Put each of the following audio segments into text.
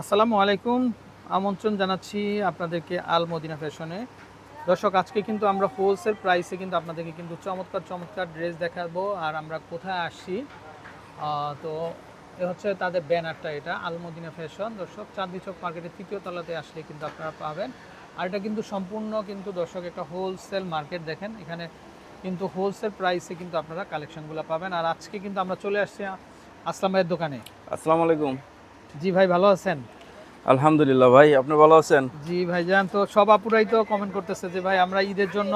আসসালামু আলাইকুম। আমন্ত্রণ জানাচ্ছি আপনাদেরকে আল মদিনা ফ্যাশনে। দর্শক আজকে কিন্তু আমরা হোলসেল প্রাইসে কিন্তু আপনাদেরকে কিন্তু চমৎকার চমৎকার ড্রেস দেখাবো আর আমরা কোথায় আহ, তো এ হচ্ছে তাদের ব্যানারটা এটা আল মদিনা ফ্যাশন। দর্শক চাঁদনি চক মার্কেটের তৃতীয় তলাতে আসলে কিন্তু আপনারা পাবেন। আর এটা কিন্তু সম্পূর্ণ কিন্তু দর্শক একটা হোলসেল মার্কেট দেখেন। এখানে কিন্তু হোলসেল প্রাইসে কিন্তু আপনারা কালেকশনগুলো পাবেন। আর আজকে কিন্তু আমরা চলে আসছি আসলাম দোকানে। আসসালামু আলাইকুম। জি ভাই ভালো আছেন? আলহামদুলিল্লাহ ভাই আপনি ভালো আছেন? জি ভাইজান তো সব আপুরাই তো কমেন্ট করতেছে যে ভাই আমরা ঈদের জন্য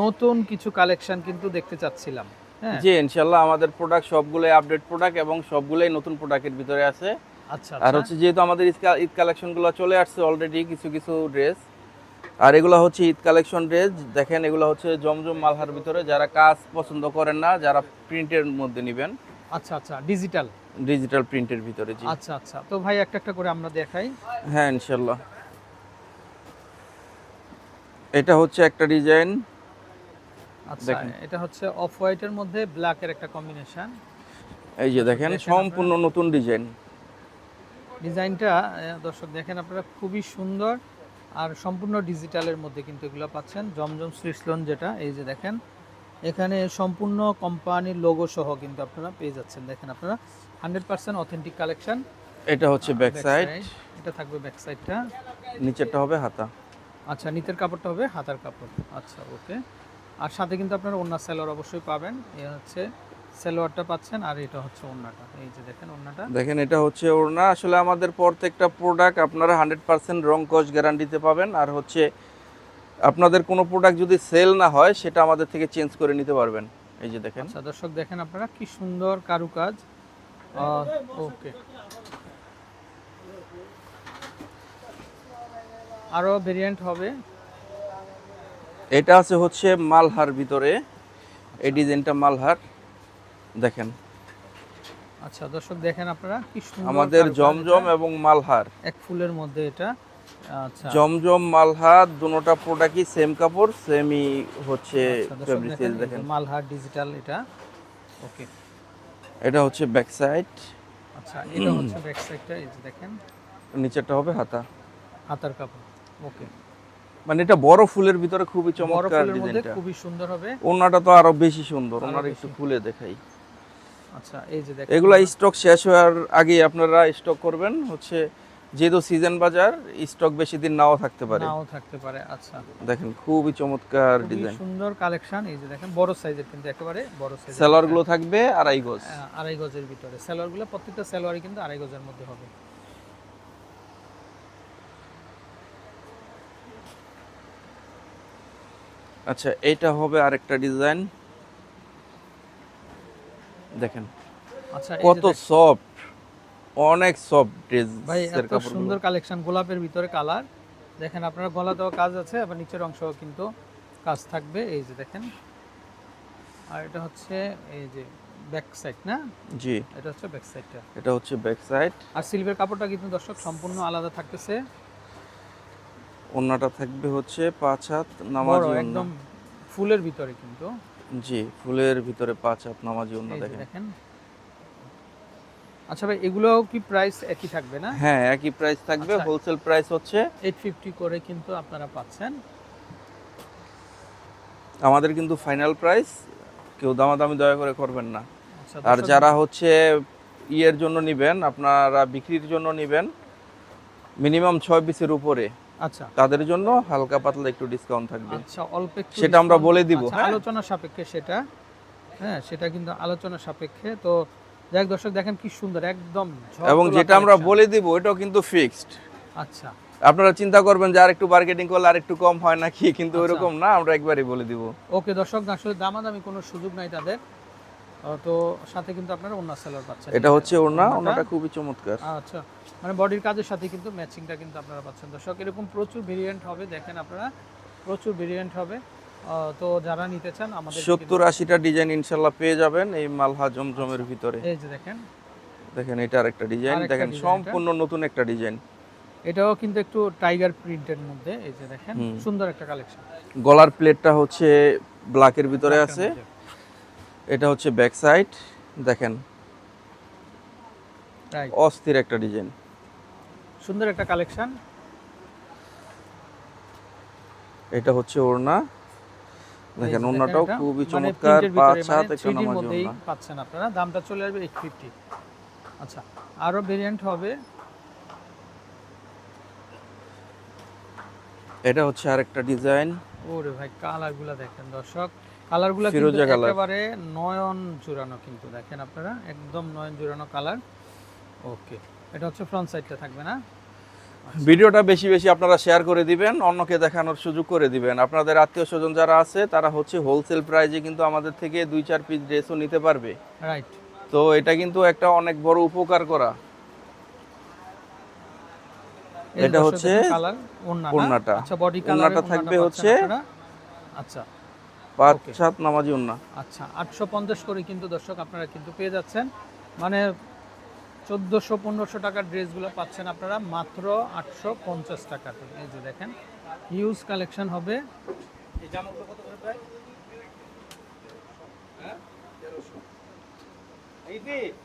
নতুন কিছু কালেকশন কিন্তু দেখতে চাচ্ছিলাম হ্যাঁ? জি ইনশাল্লাহ আমাদের প্রোডাক্ট সবগুলোই আপডেট প্রোডাক্ট এবং সবগুলোই নতুন প্রোডাক্টের ভিতরে আছে। আচ্ছা আর আচ্ছা। হচ্ছে যেহেতু আমাদের ঈদ কালেকশনগুলো চলে আসছে অলরেডি কিছু কিছু ড্রেস আর এগুলো হচ্ছে ঈদ কালেকশন ড্রেস দেখেন এগুলো হচ্ছে জমজম মালহার ভিতরে যারা কাজ পছন্দ করেন না যারা প্রিন্টের মধ্যে নেবেন। আচ্ছা আচ্ছা ডিজিটাল ডিজিটাল প্রিন্টের ভিতরে জি। আচ্ছা আচ্ছা। তো ভাই একটা একটা করে আমরা দেখাই। হ্যাঁ ইনশাল্লাহ এটা হচ্ছে একটা ডিজাইন। আচ্ছা এটা হচ্ছে অফ হোয়াইটের মধ্যে ব্ল্যাকের একটা কম্বিনেশন এই যে দেখেন সম্পূর্ণ নতুন ডিজাইন। ডিজাইনটা দর্শক দেখেন আপনারা খুবই সুন্দর। আর সম্পূর্ণ ডিজিটালের মধ্যে কিন্তু এগুলো পাচ্ছেন। জমজম সুইসলন যেটা এই যে দেখেন। এখানে সম্পূর্ণ কোম্পানির লোগো সহ কিন্তু আপনারা পেয়ে যাচ্ছেন। দেখেন আপনারা হান্ড্রেড পার্সেন্ট অথেন্টিক কালেকশন এটা হচ্ছে ব্যাক সাইড এটা থাকবে ব্যাক সাইডটা নিচেরটা হবে হাতা। আচ্ছা নিতের কাপড়টা হবে হাতার কাপড়। আচ্ছা ওকে। আর সাথে কিন্তু আপনারা ওন্না সেলোয়ার অবশ্যই পাবেন। এ হচ্ছে সেলোয়ারটা পাচ্ছেন আর এটা হচ্ছে ওন্নাটা এই যে দেখেন ওন্নাটা দেখেন এটা হচ্ছে ওড়না। আসলে আমাদের প্রত্যেকটা প্রোডাক্ট আপনারা হান্ড্রেড পার্সেন্ট রং কস গ্যারান্টিতে পাবেন। আর হচ্ছে আপনাদের কোনো প্রোডাক্ট যদি সেল না হয় সেটা আমাদের থেকে চেঞ্জ করে নিতে পারবেন। এই যে দেখেন। আচ্ছা দর্শক দেখেন আপনারা কি সুন্দর কারুকাজ। ওকে। আরও ভেরিয়েন্ট হবে। এটা আছে হচ্ছে মালহার ভিতরে। এই ডিজাইনটা মালহার। দেখেন। আচ্ছা দর্শক দেখেন আপনারা কি সুন্দর আমাদের জমজম এবং মালহার। এক ফুলের মধ্যে এটা। জমজম মালহার দুটোটা প্রোডাক্টই সেম কাপড় সেমই হচ্ছে আচ্ছা, দেখেন, মালহার ডিজিটাল এটা। ওকে এটা হচ্ছে ব্যাক সাইড আচ্ছা এটা হচ্ছে ব্যাক সাইডটা এই যে দেখেন। নিচেরটা হবে হাতা। হাতার কাপড়। ওকে মানে এটা বড় ফুলের ভিতরে খুবই চমৎকার ডিজাইনটা খুবই সুন্দর হবে। ওনাটা তো আরও বেশি সুন্দর ওনার। একটু খুলে দেখাই। আচ্ছা এই যে দেখেন। এগুলা স্টক শেষ হওয়ার আগে আপনারা স্টক করবেন হচ্ছে যেহেতু সিজন বাজার স্টক বেশি দিন নাও থাকতে পারে। নাও থাকতে পারে আচ্ছা। দেখেন খুবই চমৎকার ডিজাইন সুন্দর কালেকশন এই যে দেখেন বড় সাইজের কিন্তু একেবারে বড় সাইজের সেলারগুলো থাকবে আড়াই গজ। আড়াই গজের ভিতরে। সেলোয়ারগুলো প্রত্যেকটা সেলোয়ারই কিন্তু আড়াই গজের মধ্যে হবে। আচ্ছা এটা হবে আরেকটা ডিজাইন দেখেন আচ্ছা কত সফট অনেক সফট ড্রেস ভাই এত সুন্দর কালেকশন গোলাপের ভিতরে কালার দেখেন আপনার গলাতেও কাজ আছে আবার নিচের অংশও কিন্তু কাজ থাকবে। এই যে দেখেন। আর এটা হচ্ছে এই যে ব্যাক সাইড না? জি। এটা হচ্ছে ব্যাক সাইডটা এটা হচ্ছে ব্যাক সাইড আর সিলভার কাপড়টা কিন্তু দর্শক সম্পূর্ণ আলাদা থাকতেছে। ওন্নাটা থাকবে হচ্ছে পাঁচ হাত নামাজি ওন্না একদম ফুলের ভিতরে কিন্তু। জি ফুলের ভিতরে পাঁচ হাত নামাজি ওন্না দেখেন। দেখেন। আচ্ছা ভাই এগুলোও কি প্রাইস একই থাকবে না? হ্যাঁ একই প্রাইস থাকবে। আচ্ছা। হোলসেল প্রাইস হচ্ছে এইট ফিফটি করে কিন্তু আপনারা পাচ্ছেন। আমাদের কিন্তু ফাইনাল প্রাইস কেউ দামাদামি দয়া করে করবেন না। আচ্ছা, আর যারা হচ্ছে ইয়ের জন্য নেবেন আপনারা বিক্রির জন্য নেবেন মিনিমাম ছয় পিসের উপরে। আচ্ছা। তাদের জন্য হালকা পাতলা একটু ডিসকাউন্ট থাকবে। আচ্ছা অল্প একটু সেটা আমরা বলে দিব, আচ্ছা, হ্যাঁ? আলোচনা সাপেক্ষে সেটা। হ্যাঁ সেটা কিন্তু আলোচনা সাপেক্ষে। তো যাই হোক দর্শক দেখেন কি সুন্দর একদম এবং যেটা আমরা বলে দিব ওটাও কিন্তু ফিক্সড আচ্ছা। আপনারা চিন্তা করবেন যে আর একটু মার্কেটিং করলে আর একটু কম হয় নাকি কিন্তু আচ্ছা। ওইরকম না আমরা একবারই বলে দিব। ওকে দর্শক আসলে দামাদামি কোনো সুযোগ নাই তাদের। তো সাথে কিন্তু আপনারা অন্য সেলার পাচ্ছেন। এটা হচ্ছে ওড়নাটা- ওড়নাটা খুবই চমৎকার। আচ্ছা মানে বডির কাজের সাথে কিন্তু ম্যাচিংটা কিন্তু আপনারা পাচ্ছেন। দর্শক এরকম প্রচুর ভেরিয়েন্ট হবে দেখেন আপনারা প্রচুর ভেরিয়েন্ট হবে। তো যারা নিতে চান আমাদের সত্তর আশিটা ডিজাইন ইনশাল্লাহ পেয়ে যাবেন এই মালহা জমজমের ভিতরে। এই যে দেখেন। দেখেন এটা আরেকটা ডিজাইন দেখেন সম্পূর্ণ নতুন একটা ডিজাইন এটাও কিন্তু একটু টাইগার প্রিন্টের মধ্যে এই যে দেখেন। সুন্দর একটা কালেকশন গলার প্লেটটা হচ্ছে ব্ল্যাকের ভিতরে আছে। এটা হচ্ছে ব্যাক সাইড দেখেন। অস্থির একটা ডিজাইন সুন্দর একটা কালেকশন এটা হচ্ছে ওড়না। দেখেন এটা, খুবই মানে চমৎকার পাঁচ হাত মানে একটা 3D র মধ্যেই পাচ্ছেন আপনারা। দামটা চলে আসবে এইট ফিফটি আচ্ছা আরও ভেরিয়েন্ট হবে। এটা হচ্ছে আরেকটা ডিজাইন ওরে ভাই কালারগুলো দেখেন দর্শক। কালারগুলো কিন্তু একেবারে নয়ন জোড়ানো কিন্তু দেখেন আপনারা? একদম নয়ন জোড়ানো কালার ওকে এটা হচ্ছে ফ্রন্ট সাইডটা থাকবে না? ভিডিওটা বেশি বেশি আপনারা শেয়ার করে দিবেন অন্যকে দেখানোর সুযোগ করে দিবেন। আপনাদের আত্মীয় স্বজন যারা আছে তারা হচ্ছে হোলসেল প্রাইজে কিন্তু আমাদের থেকে দুই চার পিস ড্রেসও নিতে পারবে। রাইট তো এটা কিন্তু একটা অনেক বড় উপকার করা। এটা হচ্ছে কালার ওন্না ওড়নাটা। আচ্ছা বডি কালার ওড়নাটা থাকবে হচ্ছে আচ্ছা। পাঁচ সাত নামাজি ওড়না। আচ্ছা আটশো পঞ্চাশ করে কিন্তু দর্শক আপনারা কিন্তু পেয়ে যাচ্ছেন। মানে চোদ্দোশো পনেরোশো টাকার ড্রেসগুলো পাচ্ছেন আপনারা মাত্র আটশো পঞ্চাশ টাকাতে এই যে দেখেন হিউজ কালেকশন হবে।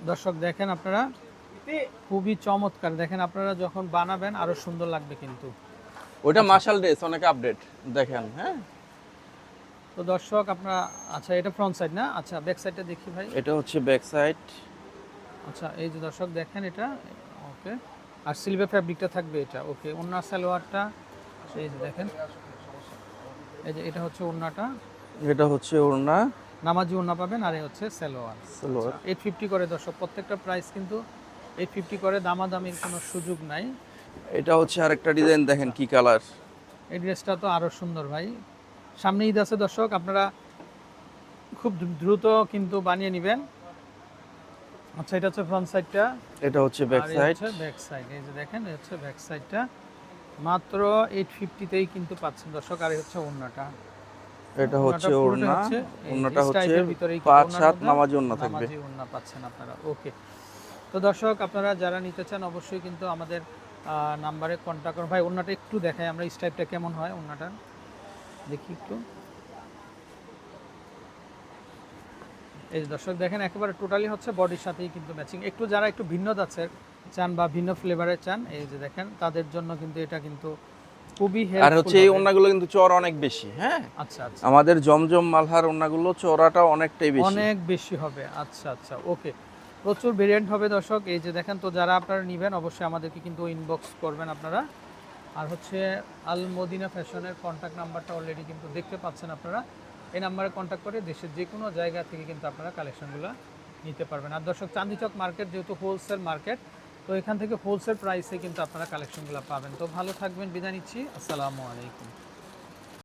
দর্শক দেখেন আপনারা খুবই চমৎকার। দেখেন আপনারা যখন বানাবেন আরও সুন্দর লাগবে কিন্তু। ওইটা মার্শাল ড্রেস অনেক আপডেট দেখেন হ্যাঁ? তো দর্শক আপনারা আচ্ছা এটা ফ্রন্ট সাইড না? আচ্ছা ব্যাক সাইডটা দেখি ভাই। এটা হচ্ছে ব্যাক সাইড আচ্ছা এই যে দর্শক দেখেন এটা ওকে আর সিলভার ফ্যাব্রিকটা থাকবে এটা ওকে ওন্না সালোয়ারটা এই যে দেখেন এই যে এটা হচ্ছে ওন্নাটা এটা হচ্ছে ওড়না। নামাজি ওন্না পাবেন আর এই হচ্ছে সালোয়ার। সালোয়ার। এইট ফিফটি করে দর্শক প্রত্যেকটা প্রাইস কিন্তু এইট ফিফটি করে দামাদামির কোনো সুযোগ নাই। এটা হচ্ছে আরেকটা ডিজাইন দেখেন কি কালার এই ড্রেসটা তো আরও সুন্দর ভাই। সামনে ঈদ আছে দর্শক আপনারা খুব দ্রুত কিন্তু বানিয়ে নেবেন। আচ্ছা এটা হচ্ছে ফ্রন্ট সাইডটা এটা হচ্ছে ব্যাক সাইড ব্যাক সাইড এই যে দেখেন এই হচ্ছে ব্যাক সাইডটা মাত্র এইট ফিফটিতেই কিন্তু পাচ্ছেন দর্শক আর হচ্ছে ওড়নাটা। এটা হচ্ছে পুরোটা ওড়না। হচ্ছে পাঁচ সাত নামাজি ওড়না থাকবে। নামাজি ওড়না পাচ্ছেন আপনারা। ওকে। তো দর্শক আপনারা যারা নিতে চান অবশ্যই কিন্তু আমাদের নাম্বারে কন্ট্যাক্ট করুন। ভাই ওড়নাটা একটু দেখাই আমরা স্টাইপটা কেমন হয় ওড়নাটা দেখি একটু। এই যে দর্শক দেখেন একেবারে টোটালি হচ্ছে বডির সাথেই কিন্তু ম্যাচিং একটু যারা একটু ভিন্ন যাচ্ছে চান বা ভিন্ন ফ্লেভারের চান এই যে দেখেন তাদের জন্য কিন্তু এটা কিন্তু খুবই আর হচ্ছে এই ওড়নাগুলো কিন্তু চর অনেক বেশি হ্যাঁ? আচ্ছা আচ্ছা। আমাদের জমজম মালহার ওড়নাগুলো চড়াটা অনেকটাই বেশি। অনেক বেশি হবে। আচ্ছা আচ্ছা ওকে। প্রচুর ভেরিয়েন্ট হবে দর্শক। এই যে দেখেন তো যারা আপনারা নেবেন অবশ্যই আমাদেরকে কিন্তু ইনবক্স করবেন আপনারা। আর হচ্ছে আল মদিনা ফ্যাশনের কন্ট্যাক্ট নাম্বারটা অলরেডি কিন্তু দেখতে পাচ্ছেন আপনারা। এই নাম্বারে কন্ট্যাক্ট করে দেশের যে কোনো জায়গা থেকে কিন্তু আপনারা কালেকশনগুলো নিতে পারবেন। আর দর্শক চান্দিচক মার্কেট যেহেতু হোলসেল মার্কেট তো এখান থেকে হোলসেল প্রাইসে কিন্তু আপনারা কালেকশনগুলো পাবেন। তো ভালো থাকবেন, বিদায় নিচ্ছি। আসসালামু আলাইকুম।